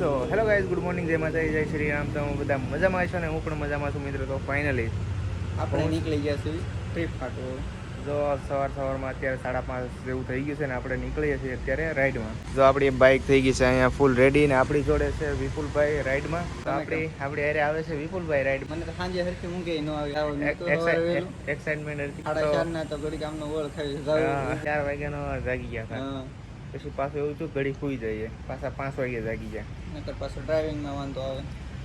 તો hello guys good morning જય માતાજી જય શ્રી રામ. તો બધા મજામાં છો ને હું પણ મજામાં છું મિત્રો. તો ફાઇનલી આપણે નીકળી ગયા છીએ ટ્રીપ ફાટો જો સવાર સવારમાં અત્યારે સાડા પાંચ જેવું થઈ ગયું છે ને આપણે નીકળીએ છીએ અત્યારે રાઈડમાં. જો આપણી બાઇક થઈ ગઈ છે અહીંયા ફૂલ રેડી ને આપણી જોડે છે વિપુલભાઈ રાઈડમાં. તો આપણી આપણી હારે આવે છે વિપુલભાઈ રાઈડ. મને તો સાંજે સરખી ઊંઘે ન આવી. એક્સાઇટમેન્ટ સાડા ચાર ના તો ઘડી કામનો વળ ખાઈ ચાર વાગ્યાનો જાગી ગયા હતા. પછી પાછું એવું થયું ઘડી સુઈ જઈએ. પાછા પાંચ વાગે જાગી ગયા. નકર પાછો ડ્રાઇવિંગમાં વાંધો આવે.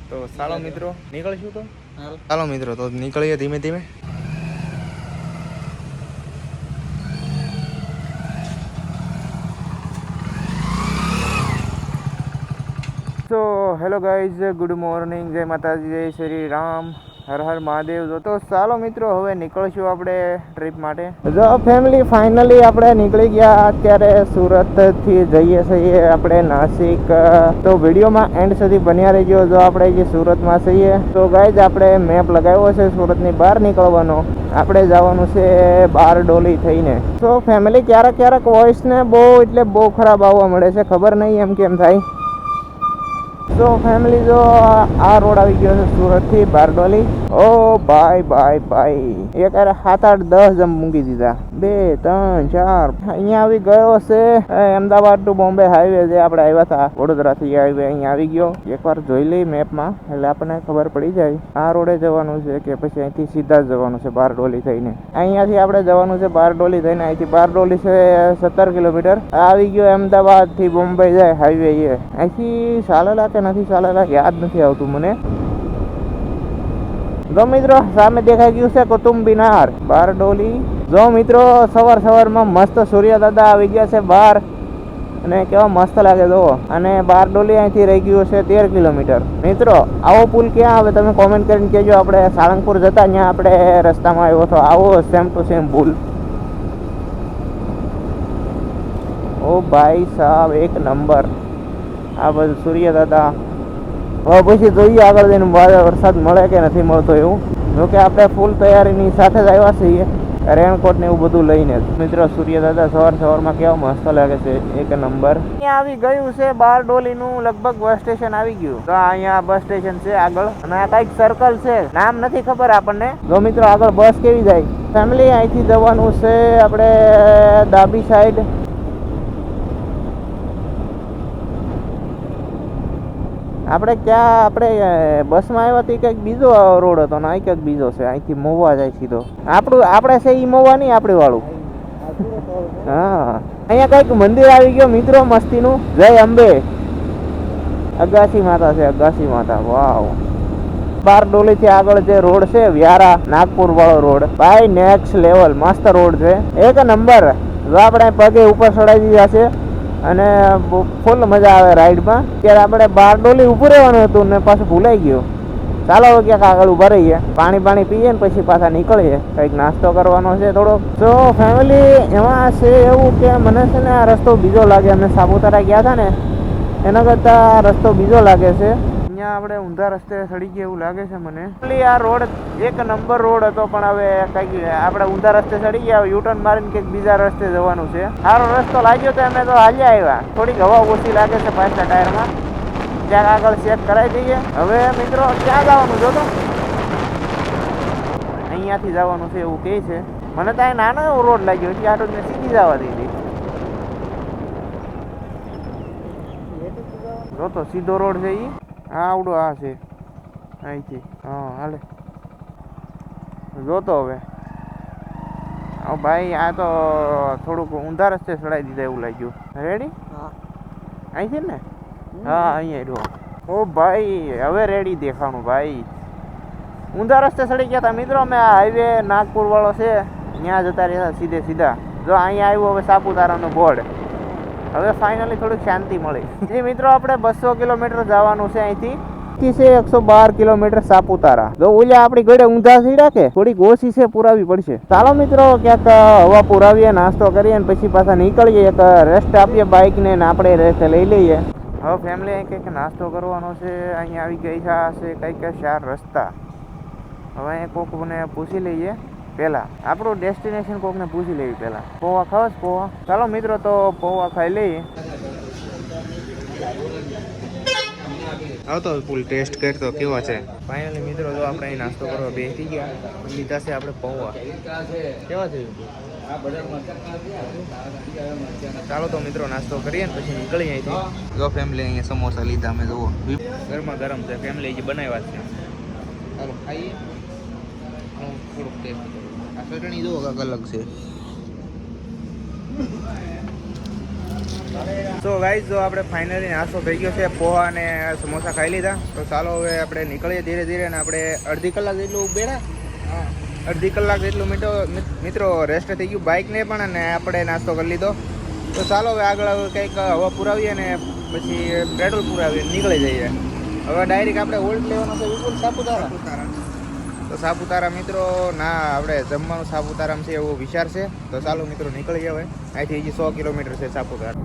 તો ચાલો મિત્રો નીકળશું તો? હાલ. ચાલો મિત્રો તો નીકળીએ ધીમે ધીમે. તો હેલો ગાઈઝ ગુડ મોર્નિંગ જય માતાજી જય શ્રી રામ. હર હર મહાદેવ જો. તો ચાલો મિત્રો, હવે નીકળશું આપણે ટ્રીપ માટે. જો ફેમિલી ફાઇનલી આપણે નીકળી ગયા. અત્યારે સુરતથી જઈએ છીએ આપણે નાસિક. તો વિડીયોમાં એન્ડ સુધી બન્યા રહેજો. જો આપણે જે સુરતમાં છીએ, તો ગાઈઝ આપણે મેપ લગાવ્યો છે સુરતની બહાર નીકળવાનો. આપણે જવાનું છે બાર ડોલી થઈને. તો ફેમિલી ક્યારેક ક્યારેક વોઇસને બહુ એટલે બહુ ખરાબ આવવા મળે છે. ખબર નહીં એમ કેમ થાય. તો ફેમિલી જો આ રોડ આવી ગયો છે સુરતથી બારડોલી. ઓ ભાઈ ભાઈ ભાઈ એક અરે સાત આઠ દસ જમ મૂકી દીધા. બે, ત્રણ, ચાર. અહીંયા આવી ગયો છે અમદાવાદ ટુ બોમ્બે હાઈવે જે આપણે આવ્યા હતા વડોદરા થી હાઈવે અહીંયા આવી ગયો. એકવાર જોઈ લઈ મેપમાં એટલે આપણને ખબર પડી જાય. આ રોડે જવાનું છે કે પછી અહીંથી સીધા જ જવાનું છે બારડોલી થઈને. અહીંયાથી આપણે જવાનું છે બારડોલી થઈને, અહીંથી બારડોલી છે સત્તર કિલોમીટર. આવી ગયો અમદાવાદથી બોમ્બે જાય હાઈવે અહીંથી ચાલેલા કે નથી ચાલેલા, યાદ નથી આવતું મને. જો મિત્રો, સામે દેખાઈ ગયું છે કુતુબ મિનાર બારડોલી જો મિત્રો, સવાર સવારમાં મસ્ત સૂર્ય દાદા આવી ગયા છે બહાર. અને કેવા મસ્ત લાગે જો અને બારડોલી અહીંથી રહી ગયું છે તેર કિલોમીટર. મિત્રો, આવો પુલ ક્યાં? આવે તમે કોમેન્ટ કરીને કહેજો. આપણે સાળંગપુર જતા, ત્યાં આપણે રસ્તામાં આવ્યો હતો. આવો સેમ ટુ સેમ પુલ. ઓ ભાઈ સાહેબ એક નંબર. આ બધું સૂર્ય દાદા. હવે પછી જોઈએ આગળ જઈને વરસાદ મળે કે નથી મળતો એવું. જોકે આપણે ફૂલ તૈયારીની સાથે જ આવ્યા છીએ. રેનકોટ ને એવું બધું લઈને. મિત્ર મિત્રો સૂર્ય દાદા સવાર સવારમાં કેવા મસ્ત લાગે છે. એક નંબર. અહીંયા આવી ગયું છે બાર ડોલીનું લગભગ બસ સ્ટેશન આવી ગયું. તો અહીંયા બસ સ્ટેશન છે આગળ. અને આ કંઈક સર્કલ છે. નામ નથી ખબર આપણને. જો મિત્રો આગળ બસ કેવી જાય? ફેમિલી અહીંથી જવાનું છે આપણે ડાબી સાઈડ આપણે ક્યાં, આપણે બસમાં આવ્યા હતી કંઈક બીજો રોડ હતો ને અહીં કંઈક બીજો છે, અહીંથી મોવા જાય સીધો. આપણું, આપણે છે એ મોવા નહીં, આપણી વાળું. હા. અહીંયા કંઈક મંદિર આવી ગયો, મિત્રો, મસ્તીનું. જય અંબે. અગાસી માતા છે, અગાસી માતા. વાવ. બાર ડોલી થી આગળ જે રોડ છે, વ્યારા, નાગપુર વાળો રોડ. ભાઈ નેક્સ્ટ લેવલ. મસ્ત રોડ છે. એક નંબર. જો આપણે પગે ઉપર ચડાવી દીધા છે. અને ફૂલ મજા આવે રાઈડમાં. ત્યારે આપણે બાર ડોલી ઊભું રહેવાનું હતું ને પાછું ભૂલાઈ ગયું. ચાલો હવે ક્યાંક આગળ ઊભા રહીએ. પાણી પાણી પીએ ને પછી પાછા નીકળીએ. કંઈક નાસ્તો કરવાનો છે થોડો તો ફેમિલી એમાં છે એવું કે મને છે ને આ રસ્તો બીજો લાગે. અમે સાપુતારા ગયા હતા ને, એના કરતાં આ રસ્તો બીજો લાગે છે. અહીંયા આપણે ઊંધા રસ્તે સડી ગયા એવું લાગે છે મને. Actually આ રોડ, એક નંબર રોડ હતો, પણ હવે કંઈક આપણે ઊંધા રસ્તે સડી ગયા યુટર્ન મારીને કંઈક બીજા રસ્તે જવાનું છે. સારો રસ્તો લાગ્યો તો અમે તો હાલ્યા આવ્યા. થોડીક હવા ઓછી લાગે છે પાછલા ટાયરમાં. ક્યાંક આગળ ચેક કરાવી દઈએ. હવે મિત્રો, ક્યાં જવાનું જો તો? અહીંયાથી જવાનું છે એવું કહે છે. મને તો અહીં નાનો એવો રોડ લાગ્યો, એટલે આટલું મેં સીધી જવા દીધી જો તો સીધો રોડ છે આ આવડો આ છે. અહીંથી. હા હાલે. જોતો હવે. ભાઈ આ તો થોડુંક ઊંધા રસ્તે ચડાવી દીધા એવું લાગ્યું. રેડી હા. છે ને? હા અહીંયા રહ્યો. ઓ ભાઈ હવે રેડી દેખાણું ભાઈ. ઊંધા રસ્તે ચડી ગયા હતા મિત્રો અમે આ હાઈવે નાગપુર વાળો છે. ત્યાં જતા રહ્યા સીધે સીધા. જો અહીંયા આવ્યું હવે સાપુતારાનું બોર્ડ હવે ફાઇનલી થોડીક શાંતિ મળી. જે મિત્રો, આપણે બસો કિલોમીટર જવાનું છે અહીંથી. છે એકસો બાર કિલોમીટર સાપુતારા. જો ઓલા આપણી ઘડે ઊંધા થઈ રાખે, થોડીક ઓછી છે, પુરાવી પડશે. ચાલો મિત્રો, ક્યાંક હવા પુરાવીએ, નાસ્તો કરીએ ને પછી પાછા નીકળીએ. એક રેસ્ટ આપીએ બાઇક ને આપણે રેસ્ટ લઈ લઈએ. હવે ફેમિલી અહીં કંઈક નાસ્તો કરવાનો છે. અહીંયા આવી ગઈ છે, આ છે કંઈક ચાર રસ્તા. હવે અહીંયા કોકને પૂછી લઈએ. પહેલા, આપણું ડેસ્ટિનેશન કોકને પૂછી લેવી પહેલા. પૌવા ખાવસ પૌવા? ચાલો મિત્રો, તો પૌવા ખાઈ લઈએ. આવતો ફૂલ ટેસ્ટ કરતો કેવો છે? ફાઇનલી મિત્રો, જો આપણે અહીં નાસ્તો કરવા બેસી ગયા લીધા છે આપણે પૌવા. કેવા છે? ચાલો તો મિત્રો, નાસ્તો કરીએ ને પછી નીકળી અહીંથી. જો ફેમિલી અહીંયા સમોસા લીધા, અમે જુઓ. ગરમા ગરમ છે ફેમિલી જે બનાવ્યા છે. ચાલો ખાઈએ. થોડુંક ટેસ્ટ ચટણી જુઓ કાંક અલગ છે. તો ગાઈઝ જો આપણે ફાઇનલી નાસ્તો થઈ ગયો છે પોહા અને સમોસા ખાઈ લીધા. તો ચાલો હવે આપણે નીકળીએ ધીરે ધીરે અને આપણે અડધી કલાક જેટલું ઉભેરા. અડધી કલાક જેટલું મીઠો મિત્રો રેસ્ટ થઈ ગયું બાઇકને પણ અને આપણે નાસ્તો કરી લીધો. તો ચાલો હવે આગળ કંઈક હવા પુરાવીએ ને પછી પેટ્રોલ પુરાવીએ નીકળી જઈએ. હવે ડાયરેક્ટ આપણે ઓલ્ડ લેવાનો છે વિપુલ સાપુતારા. તો સાપુતારા મિત્રો, ના, આપણે જમવાનું સાપુતારામાં છે એવો વિચાર છે. તો ચાલો મિત્રો નીકળી હવે. અહીંથી હજી સો કિલોમીટર છે સાપુતારા.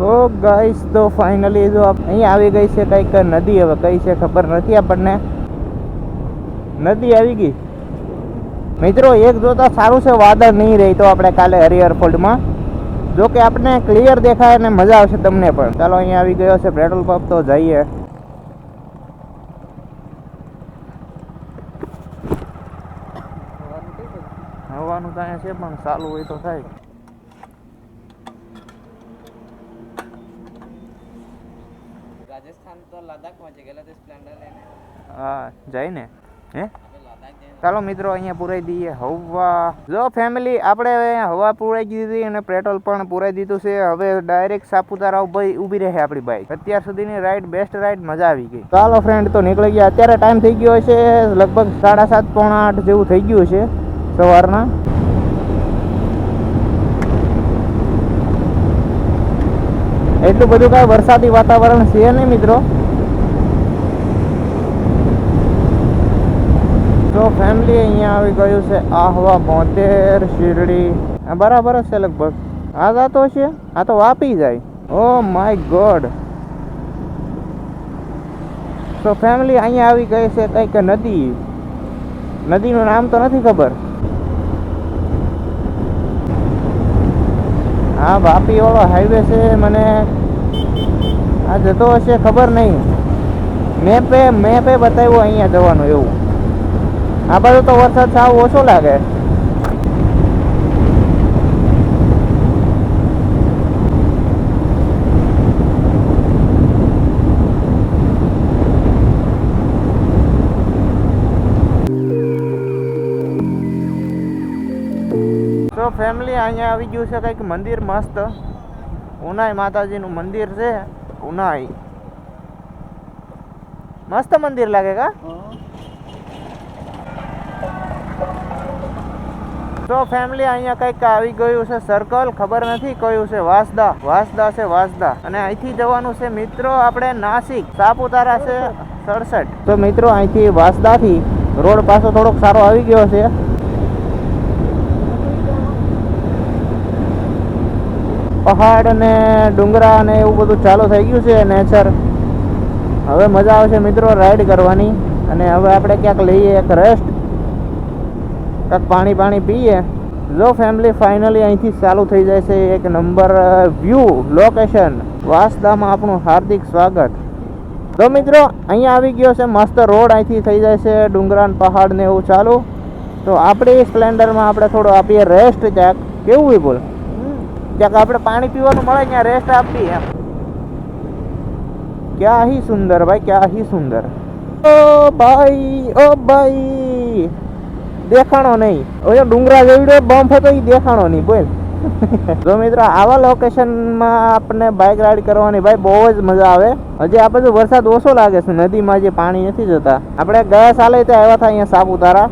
ઓ ગાઈસ તો ફાઇનલી જો અહીં આવી ગઈ છે કંઈક નદી, હવે કઈ છે ખબર નથી આપણને. નદી આવી ગઈ. મિત્રો, એક જોતા સારું છે, વાદળ નહીં રહી તો આપણે કાલે હરિહર ફોલ્ડમાં. જો કે આપણે ક્લિયર દેખાય અને મજા આવશે તમને પણ. ચાલો અહીંયા આવી ગયો છે પેટ્રોલ પંપ તો જઈએ. હવાનું તો અહીંયા છે પણ ચાલુ હોય તો થાય. રાજસ્થાન તો લદ્દાખમાં પહોંચી ગયેલા સ્પ્લેન્ડર લઈને. હા જાય ને હે? ચાલો મિત્રો, અહીંયા પુરાઈ દઈએ હવા. જો ફેમિલી આપણે હવે પુરાઈ દીધી અને પેટ્રોલ પણ પુરાઈ દીધું છે. હવે ડાયરેક્ટ સાપુતારા ઊભી ઊભી રહે આપણી બાઈક અત્યાર સુધીની રાઈડ બેસ્ટ રાઈડ મજા આવી ગઈ. ચાલો ફ્રેન્ડ તો નીકળી ગયા. અત્યારે ટાઈમ થઈ ગયો છે લગભગ સાડા સાત, પોણા આઠ જેવું થઈ ગયું છે સવારના. એટલું બધું કાંઈ વરસાદી વાતાવરણ છે નહીં મિત્રો તો ફેમિલી અહીંયા આવી ગયું છે. આહવા, બોતેર, શિરડી. બરાબર છે લગભગ. આ જાતો છે? આ તો વાપી જાય. ઓ માય ગોડ તો ફેમિલી અહીંયા આવી ગઈ છે કંઈક નદી. નદીનું નામ તો નથી ખબર. હા વાપી વાળો હાઈવે છે મને આ જતો હશે ખબર નહીં. મેપે મેપે બતાવ્યું અહીંયા જવાનું એવું. આ બાજુ તો વરસાદ સાવ ઓછો લાગે. તો ફેમિલી અહીંયા આવી ગયું છે કંઈક મંદિર મસ્ત. ઉનાઈ માતાજીનું મંદિર છે. ઉનાઈ. મસ્ત મંદિર લાગે કા? તો ફેમિલી અહીંયા કંઈક આવી ગયું છે સર્કલ ખબર નથી કયું છે, વાસદા. વાસદા છે, વાસદા. અને અહીંથી જવાનું છે મિત્રો, આપણે નાસિક. સાપુતારા છે સડસઠ. તો મિત્રો, અહીંથી વાસદાથી રોડ પાછો થોડોક સારો આવી ગયો છે. પહાડ અને ડુંગરા અને એવું બધું ચાલુ થઈ ગયું છે નેચર હવે મજા આવશે મિત્રો રાઈડ કરવાની. અને હવે આપણે ક્યાંક લઈએ એક રેસ્ટ કાંઈક પાણી પાણી પીએ. જો ફેમિલી ફાઇનલી અહીંથી ચાલુ થઈ જાય છે, એક નંબર વ્યૂ લોકેશન વાસદામાં આપણું હાર્દિક સ્વાગત. તો મિત્રો, અહીંયા આવી ગયો છે મસ્ત રોડ, અહીંથી થઈ જાય છે ડુંગરાન પહાડ ને એવું ચાલુ. તો આપણી સ્પ્લેન્ડરમાં આપણે થોડો આપીએ રેસ્ટ ક્યાંક. કેવું એ બોલ? ક્યાંક આપણે પાણી પીવાનું મળે ત્યાં રેસ્ટ આપીએ એમ. હી સુંદર, ભાઈ ક્યાં હી સુંદર. ઓ ભાઈ ઓ ભાઈ. દેખાણો નહીં. ઓલો ડુંગરા જેવડો બમ્પ હતો એ દેખાણો નહીં, બોલ. તો મિત્રો, આવા લોકેશનમાં આપણને બાઇક રાઈડ કરવાની ભાઈ બહુ જ મજા આવે. હજી આ બધું વરસાદ ઓછો લાગે છે. નદીમાં જે પાણી નથી જતા. આપણે ગયા સાલે ત્યાં આવ્યા હતા અહીંયા સાપુતારા.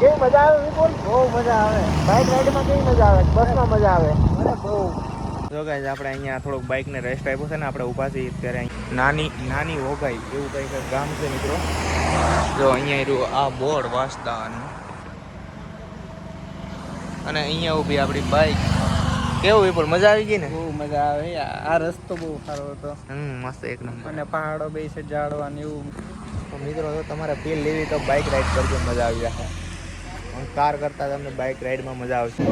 કેવી મજા આવે બહુ મજા આવે. બાઇક રાઈડમાં કેવી મજા આવે? બસમાં મજા આવે. આપણે અહીંયા થોડોક બાઇકને રેસ્ટ આપ્યો છે ને આપણે ઊભા છીએ અત્યારે નાની નાની હોગાઈ એવું કંઈક ગામ છે મિત્રો. જો અહીંયા રહ્યું આ બોર્ડ વાંચતાનું અને અહીંયા ઊભી આપણી બાઈક કેવું વિપુલ મજા આવી ગઈ ને? બહુ મજા આવે આ રસ્તો બહુ સારો હતો. હમ મસ્ત એક નંબર. અને પહાડો બે છે ઝાડવાનું એવું. તો મિત્રો જો તમારે ફીલ લેવી તો બાઇક રાઈડ કરજો મજા આવી જશે. પણ કાર કરતાં તમને બાઇક રાઈડમાં મજા આવશે.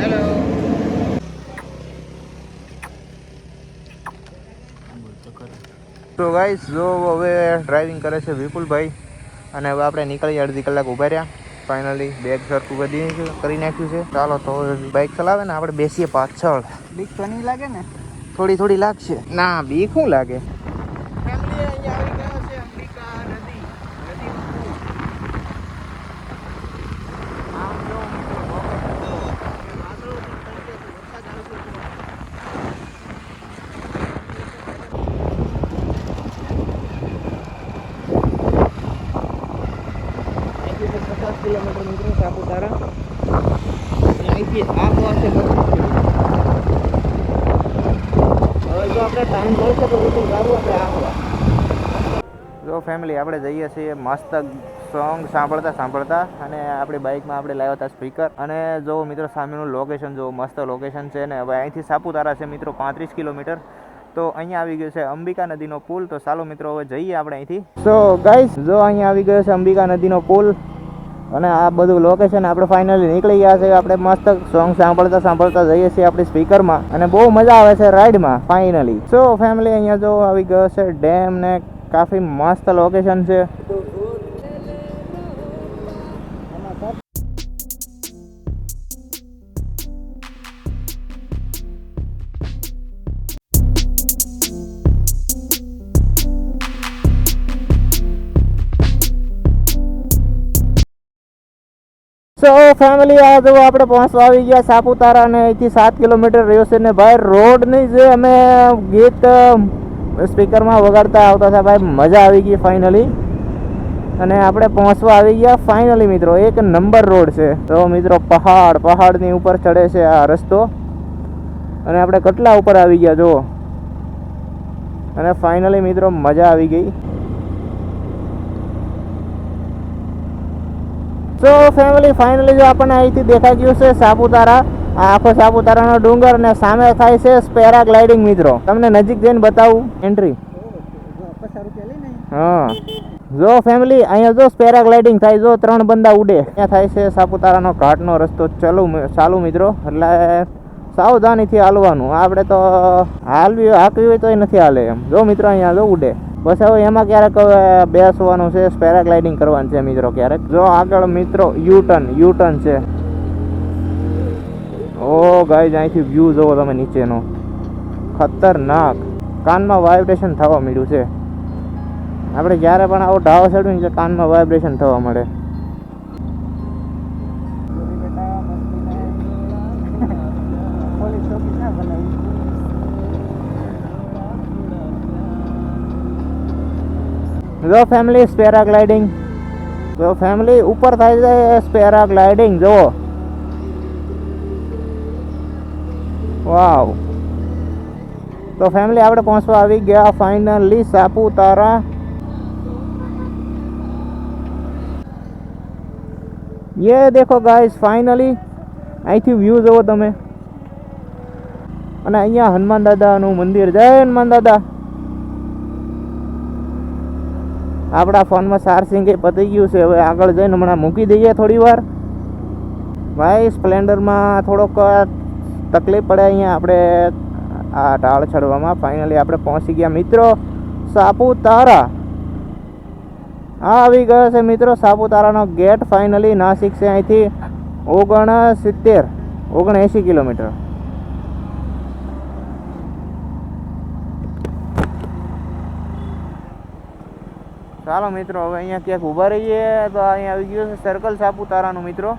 હેલો તો ગાઈસ જો હવે ડ્રાઇવિંગ કરે છે વિપુલભાઈ અને હવે આપણે નીકળી અડધી કલાક ઊભા રહ્યા. ફાઇનલી બેગ સરખું બધી કરી નાખ્યું છે. ચાલો તો બાઇક ચલાવે ને આપણે બેસીએ પાછળ. બીક તો નહીં લાગે ને? થોડી થોડી લાગશે. ના બીક શું લાગે પચાસ કિલોમીટર મિત્રો સાપુતારા અને અહીંથી આ પાસે બત્રીસ હવે જો આપણે ટાઈમ મળશે તો બિલકુલ સારું આપણે આવવા જો ફેમિલી આપણે જઈએ છીએ મસ્ત સોંગ સાંભળતા સાંભળતા અને આપણી બાઇકમાં આપણે લાવ્યા હતા સ્પીકર અને જો મિત્રો સામેનું લોકેશન જો મસ્ત લોકેશન છે ને. હવે અહીંથી સાપુતારા છે મિત્રો, પાંત્રીસ કિલોમીટર. તો અહીંયા આવી ગયો છે અંબિકા નદીનો પુલ. તો ચાલો મિત્રો, હવે જઈએ આપણે અહીંથી. સો ગાઈસ જો અહીંયા આવી ગયો છે અંબિકા નદીનો પુલ. અને આ બધું લોકેશન આપણે ફાઇનલી નીકળી ગયા છે. આપણે મસ્ત સોંગ સાંભળતા સાંભળતા જઈએ છીએ આપણી સ્પીકરમાં અને બહુ મજા આવે છે રાઈડમાં ફાઇનલી સો ફેમિલી અહીંયા જો આવી ગયો છે ડેમ ને કાફી મસ્ત લોકેશન છે. સો ફેમિલી આ જો આપણે પહોંચવા આવી ગયા સાપુતારા અને અહીંથી સાત કિલોમીટર રહ્યો છે ને ભાઈ, રોડની જે અમે ગીત સ્પીકરમાં વગાડતા આવતા હતા. ભાઈ, મજા આવી ગઈ ફાઇનલી અને આપણે પહોંચવા આવી ગયા ફાઇનલી મિત્રો. એક નંબર રોડ છે. તો મિત્રો, પહાડ, પહાડની ઉપર ચડે છે આ રસ્તો. અને આપણે કેટલા ઉપર આવી ગયા, જુઓ. અને ફાઇનલી મિત્રો, મજા આવી ગઈ. તો ફેમિલી ફાઇનલી જો આપણને અહીંથી દેખાઈ ગયું છે સાપુતારા આખો સાપુતારાનો ડુંગર ને સામે થાય છે પેરાગ્લાઇડિંગ મિત્રો. તમને નજીક જઈને બતાવું એન્ટ્રી. હા. જો ફેમિલી અહીંયા જો પેરાગ્લાઇડિંગ થાય, જો ત્રણ બંદા ઉડે, ત્યાં થાય છે સાપુતારાનો ઘાટનો રસ્તો. ચાલુ ચાલુ મિત્રો, એટલે સાવધાનીથી હાલવાનું. આપણે તો હાલવી, હાકવી હોય તોય નથી હાલે એમ. જો મિત્રો અહીંયા જો ઉડે. બસ હવે એમાં ક્યારેક હવે બેસવાનું છે, પેરાગ્લાઇડિંગ કરવાનું છે મિત્રો ક્યારેક. જો આગળ મિત્રો, યુ ટર્ન યુ ટર્ન છે. ઓ ગાઈઝ અહીંથી વ્યૂ જોવો તમે નીચેનો. ખતરનાક. કાનમાં વાઇબ્રેશન થવા મળ્યું છે. આપણે જ્યારે પણ આવો ઢાવો ચડ્યું એટલે કાનમાં વાઇબ્રેશન થવા મળે. જો ફેમિલી પેરાગ્લાઇડિંગ જો ફેમિલી ઉપર થાય છે પેરાગ્લાઇડિંગ જુઓ. વાવ તો ફેમિલી આપણે પહોંચવા આવી ગયા ફાઇનલી સાપુતારા. યે દેખો ગાઈસ ફાઇનલી અહીંથી વ્યૂ જોવો તમે. અને અહીંયા હનુમાન દાદાનું મંદિર. જય હનુમાન દાદા. આપણા ફોનમાં સારસિંગે પતી ગયું છે. હવે આગળ જઈને હમણાં મૂકી દઈએ થોડી વાર ભાઈ સ્પ્લેન્ડરમાં થોડોક તકલીફ પડે અહીંયા આપણે આ ઢાળ ચડવામાં. ફાઇનલી આપણે પહોંચી ગયા. મિત્રો, સાપુતારા. હા આવી ગયો છે મિત્રો સાપુતારાનો ગેટ ફાઇનલી નાસિક છે અહીંથી ઓગણ સિત્તેર ઓગણ એંશી કિલોમીટર. ચાલો મિત્રો, હવે અહીંયા ક્યાંક ઊભા રહીએ તો અહીંયા આવી ગયું છે સર્કલ સાપુતારાનું, મિત્રો.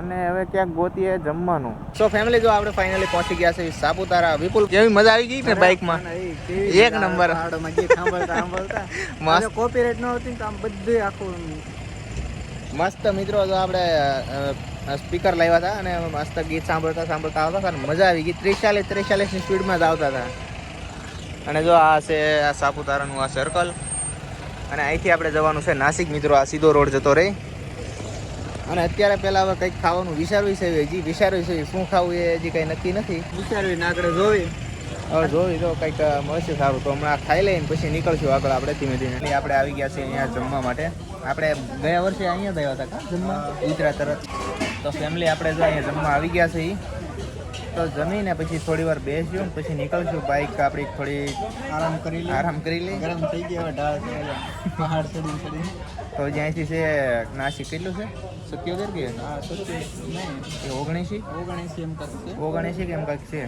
અને હવે ક્યાંક ગોતીએ જમવાનું. સો ફેમિલી જો આપણે ફાઇનલી પહોંચી ગયા છે સાપુતારા વિપુલ કેવી મજા આવી ગઈ ને બાઇકમાં માં? એક નંબર. સાંભળતા સાંભળતા. મસ્ત. કોપીરાઇટ ન હતી તો આમ બધું આખું મસ્ત મિત્રો જો આપણે સ્પીકર લાવ્યા હતા અને મસ્ત ગીત સાંભળતા સાંભળતા આવતા હતા મજા આવી ગઈ. ત્રીસ ચાલીસ ત્રીસ ચાલીસની સ્પીડમાં જ આવતા હતા. અને જો આ છે આ સાપુતારાનું આ સર્કલ અને અહીંથી આપણે જવાનું છે નાસિક મિત્રો આ સીધો રોડ જતો રહે. અને અત્યારે પહેલા હવે કંઈક ખાવાનું વિચારવી છે હજી વિચારવી છે શું ખાવું એ હજી કંઈ નક્કી નથી. વિચારવીને આગળ જોવી. હવે જોઈ તો કંઈક મળશે સારું. તો હમણાં ખાઈ લઈને પછી નીકળશું આગળ આપણે ધીમે ધીમે. એટલે આપણે આવી ગયા છીએ અહીંયા જમવા માટે. આપણે ગયા વર્ષે અહીંયા ગયા હતા કા જમવા? ગુજરાત તરત તો ફેમિલી આપણે જો અહીંયા જમવા આવી ગયા છે ઈ. તો જમીને પછી થોડી વાર બેસ્યું ને પછી નીકળશું. બાઈક આપણી થોડી આરામ કરી લે આરામ કરી લઈ ગરમ થઈ ગયા ઢાળ છે પહાડ ચડી ચડી તો જ્યાંથી છે નાસિક કેટલું છે? સત્યોતેર કે? ઓગણીસી? ઓગણીસી એમ કરશે ઓગણીસી કે એમ કાંક છે?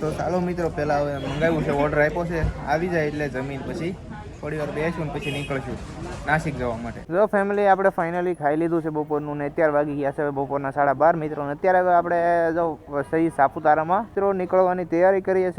તો ચાલો મિત્રો પહેલાં હવે મંગાવ્યું છે ઓર્ડર આપ્યો છે. આવી જાય એટલે જમીન પછી. થોડી વાર બેસું પછી નીકળશું. નાસિક જવા માટે. જો ફેમિલી આપણે ફાઇનલી ખાઈ લીધું છે બપોરનું ને અત્યારે વાગી ગયા છે બપોરના સાડા બાર મિત્રો અત્યારે આપણે જો સહી સાપુતારામાં મિત્રો નીકળવાની તૈયારી કરીએ છીએ.